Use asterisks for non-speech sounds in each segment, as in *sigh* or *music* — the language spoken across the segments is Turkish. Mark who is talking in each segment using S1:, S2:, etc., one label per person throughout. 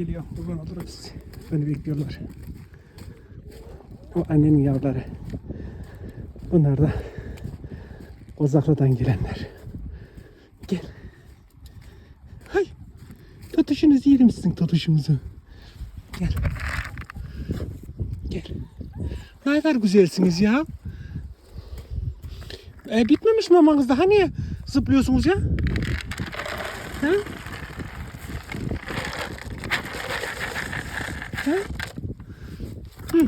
S1: Geliyor. Olurum size. Beni bekliyorlar. O annenin yavruları. Bunlar da Kozaklı'dan gelenler. Gel. Hay. Tutuşunuzu yerim sizin tutuşunuzu. Gel. Gel. Ne kadar güzelsiniz ya. E, bitmemiş mamanız daha niye zıplıyorsunuz ya? Ha? Hı. Hı.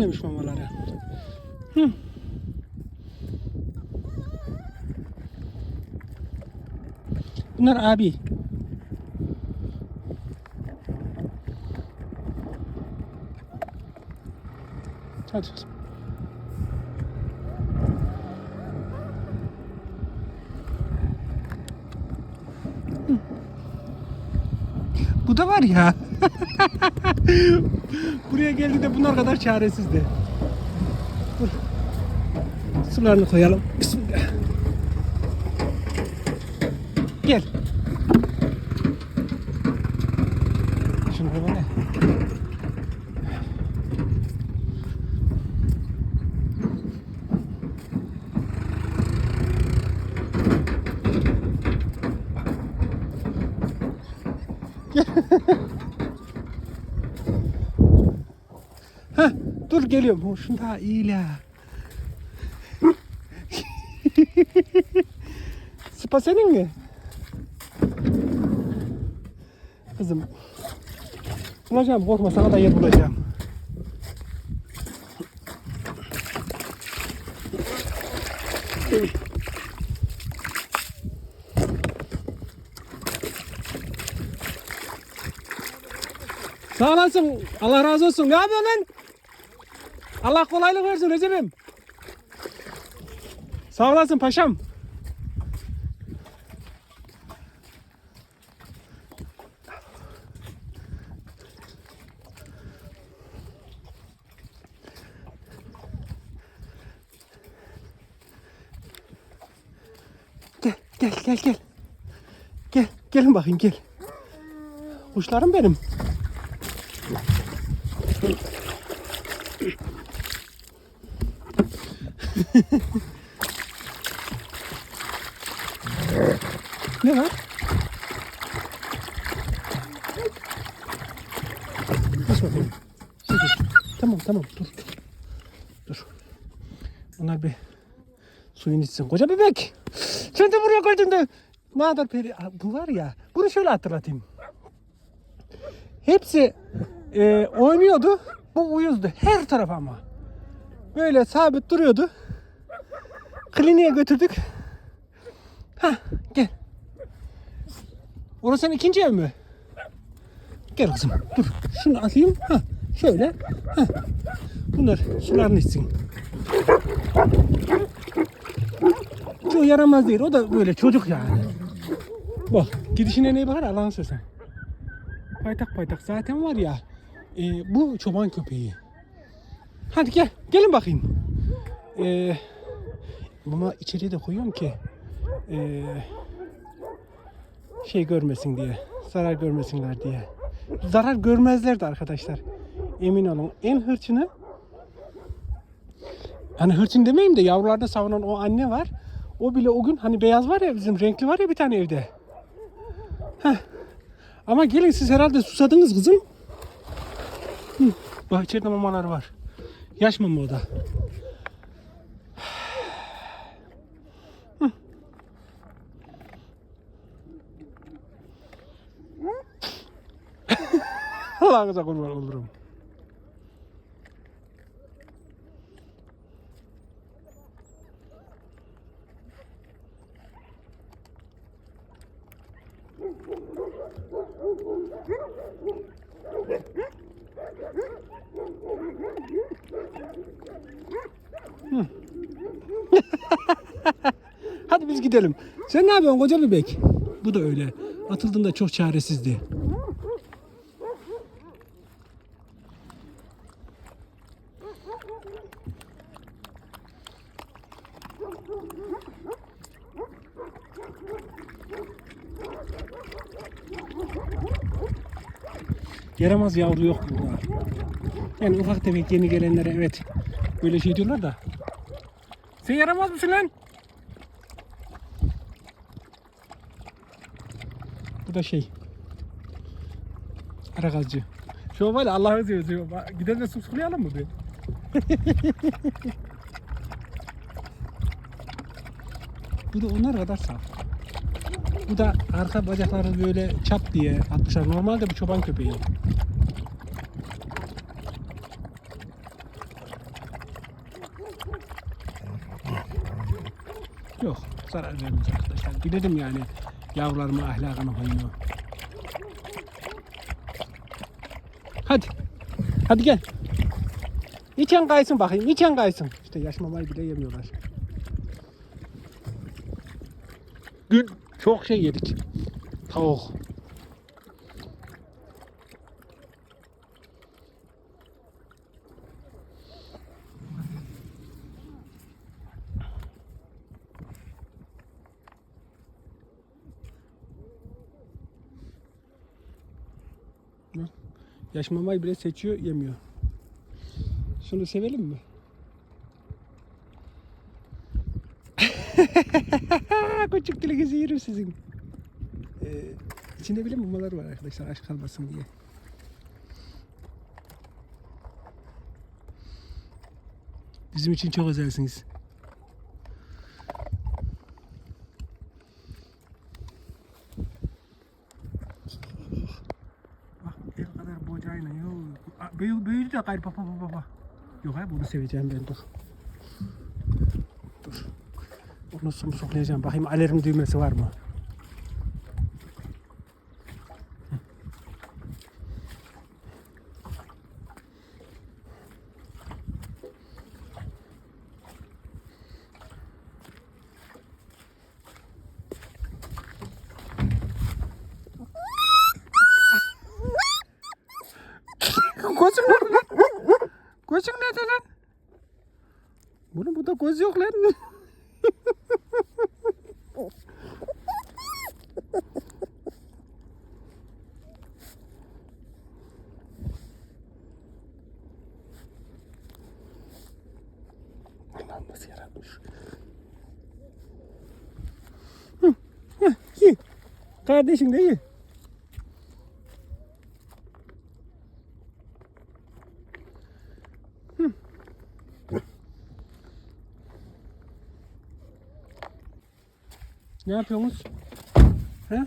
S1: Bitmemiş mamaları. Hı. Bunlar abi. Hadi. Bu da var ya. *laughs* Buraya geldi de bunlar kadar çaresizdi. Dur. Sularını koyalım. Bismillah. Gel. Şunu koy bana. Heh, dur geliyorum. Oh, Şunu daha iyi la. Sıpa senin mi? Kızım. Bulacağım korkma sana da yer bulacağım. Sağ olasın. Allah razı olsun. Ne yapıyorsun lan? Allah kolaylık versin Recep'im. Sağ olasın paşam. Gel, gel, gel, gel. Gel, gelin bakayım gel. Kuşlarım benim. *laughs* ne var? Geç bakayım. Geç. Tamam tamam dur. Dur. Bunlar bir suyun içsin. Koca bebek. Sen de buraya geldin de. Madem peri. Bu var ya. Bunu şöyle hatırlatayım. Hepsi e, oynuyordu. Bu uyuzdu. Her taraf ama. Böyle sabit duruyordu. Kliniğe götürdük. Ha gel. Orası senin ikinci ev mi? Gel kızım. Dur. Şunu atayım. Ha şöyle. Ha. Bunlar sularını içsin. Çok yaramaz değil. O da böyle çocuk yani. Bak gidişine neye bakar Allah'ın sözü. Paytak paytak zaten var ya. e, bu çoban köpeği. Hadi gel. Gelin bakayım. Ee, ama içeriye de koyuyorum ki ee, şey görmesin diye. Zarar görmesinler diye. Zarar görmezler de arkadaşlar. Emin olun. En hırçını hani hırçın demeyeyim de yavrularda savunan o anne var. O bile o gün hani beyaz var ya bizim renkli var ya bir tane evde. Heh. Ama gelin siz herhalde susadınız kızım. Hı. Bak içeride mamalar var. Yaş mama o da. Hı. Allah'ınıza kurban olurum. Hadi biz gidelim. Sen ne yapıyorsun koca bebek? Bu da öyle. Atıldığında çok çaresizdi. Yaramaz yavru yok burada. Yani ufak tefek yeni gelenlere evet böyle şey diyorlar da. Sen yaramaz mısın lan? Bu da şey. Arakazcı. Şu var Allah'ı seviyorsun. Gidelim de suskulayalım mı bir? *laughs* Bu da onlar kadar saf. Bu da arka bacakları böyle çap diye atmışlar. Normalde bu çoban köpeği. Yok zarar vermez arkadaşlar. Bilirim yani yavrularımın ahlakını huyunu. Hadi. Hadi gel. İçen kaysın bakayım. içen kaysın. İşte yaş mamayı bile yemiyorlar. Dün çok şey yedik. Tavuk. Yaş mamayı bile seçiyor, yemiyor. Şunu sevelim mi? *laughs* Küçük dilinizi yerim sizin. Ee, içinde bile mamalar var arkadaşlar aç kalmasın diye. Bizim için çok özelsiniz. Bak el kadar bocayla yok. Büyü, büyüdü de gayrı baba baba. Yok abi bunu seveceğim ben. Dur. Onu sumsuklayacağım. Bakayım alarm düğmesi var mı? Gözüm nerede lan? Gözüm nerede lan? Bunun burada göz yok lan. Nasıl yaratmış. İyi. Kardeşin de iyi. Ne yapıyorsunuz? He?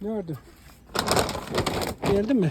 S1: Ne vardı? Geldin mi?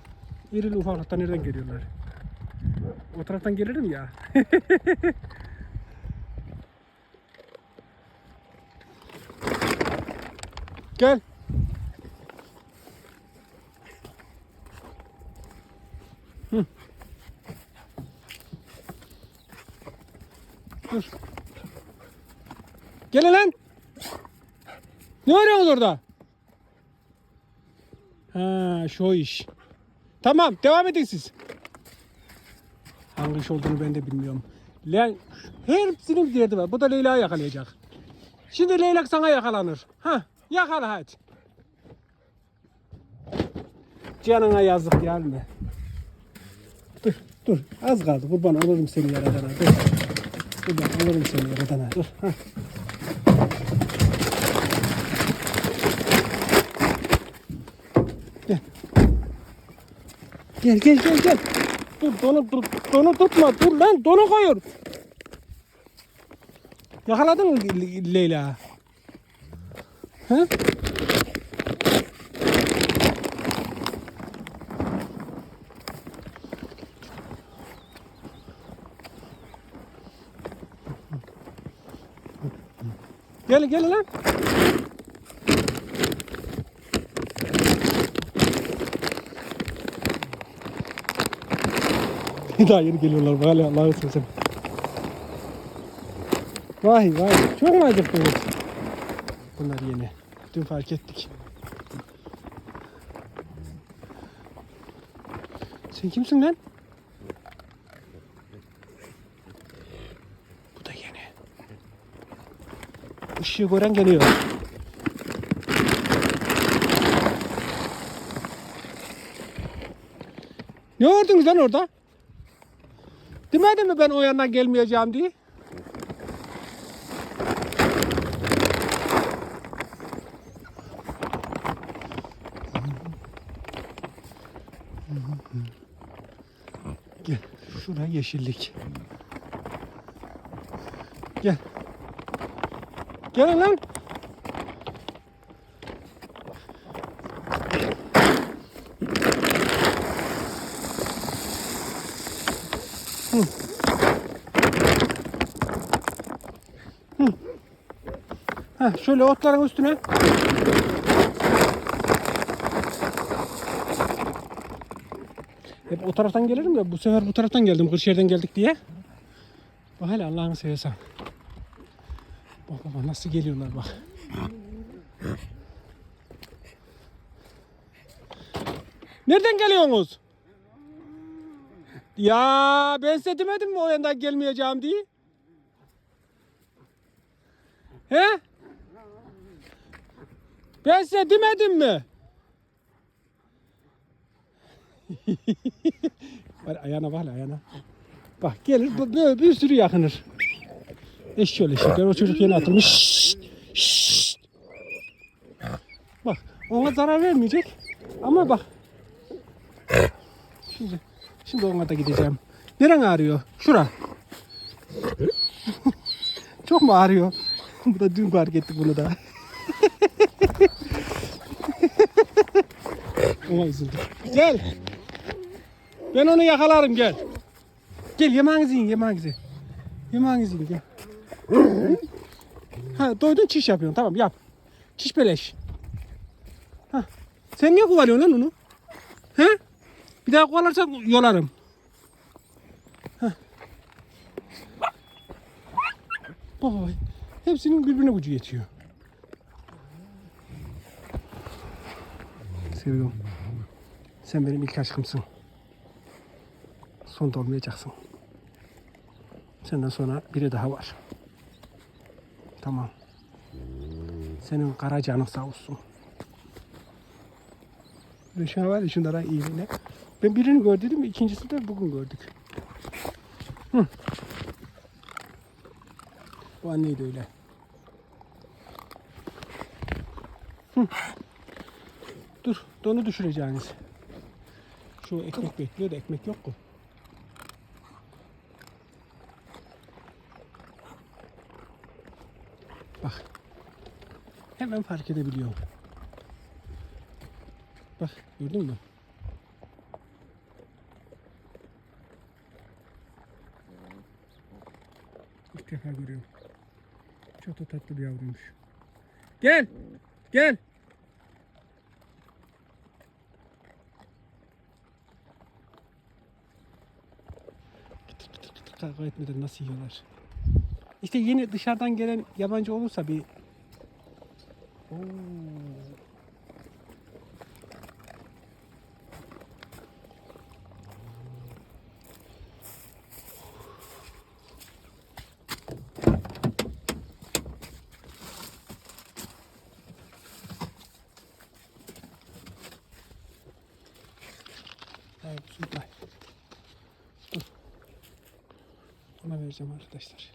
S1: İrili ufaklıkta nereden geliyorlar? O taraftan gelirim ya. *laughs* Gel. Dur. Gel lan. Ne arıyorsun orada? Ha, şu iş. Tamam, devam edin siz. Hangi iş olduğunu ben de bilmiyorum. Lan hepsinin bir derdi var. Bu da Leyla'yı yakalayacak. Şimdi Leyla sana yakalanır. Ha, yakala hadi. Canına yazık gelme. Dur, dur. Az kaldı. Kurban olurum seni yaradana. Dur. Kurban olurum seni yaradana. Dur. Ha. Gel gel gel gel. Dur donu, dur, donu tutma. Dur lan donu koyur. Yakaladın mı Leyla? He? Gel gel lan. *laughs* Daha yeni geliyorlar. Hala Allah'ı seversen. Vay vay. Çok mu acıktınız? Bunlar yeni. Dün fark ettik. Sen kimsin lan? Bu da yeni. Işığı gören geliyor. Ne gördünüz lan orada? Demedim mi ben o yandan gelmeyeceğim diye? Gel. Şuraya yeşillik. Gel. Gel lan. Şöyle otların üstüne. Hep o taraftan gelirim de bu sefer bu taraftan geldim. Kırşehir'den geldik diye. Bak hele Allah'ını seversen. Bak bak nasıl geliyorlar bak. Nereden geliyorsunuz? Ya ben size demedim mi o yandan gelmeyeceğim diye? He? Ben size demedim mi? *laughs* Bak ayağına bak ayağına. Bak gelir böyle bir sürü yakınır. Eşşoğlu eşekler o çocuk yeni atılmış. Bak ona zarar vermeyecek. Ama bak. Şimdi, şimdi ona da gideceğim. Neren ağrıyor? Şura. *laughs* Çok mu ağrıyor? Bu da dün fark etti bunu da. Ona üzüldüm. Gel. Ben onu yakalarım gel. Gel yemeğinizi yiyin yemeğinizi. Yemeğinizi yiyin gel. Ha doydun çiş yapıyorsun tamam yap. Çiş beleş. Ha. Sen niye kovalıyorsun lan onu? He? Bir daha kovalarsan yolarım. Ha. Baba hepsinin birbirine gücü yetiyor. Seviyorum. Sen benim ilk aşkımsın. Son da olmayacaksın. Senden sonra biri daha var. Tamam. Senin kara canın sağ olsun. Ben şu an var ya şunlara iyi yine. Ben birini gördüm, ikincisini de bugün gördük. Hı. Bu anneyi de öyle. Hı. Dur, donu düşüreceğiniz. Şu ekmek bekliyor da ekmek yok mu? Bak. Hemen fark edebiliyorum. Bak gördün mü? İlk defa görüyorum. Çok da tatlı bir yavruymuş. Gel. Gel. Kavga etmeden nasıl yiyorlar? İşte yeni dışarıdan gelen yabancı olursa bir Oo. arkadaşlar.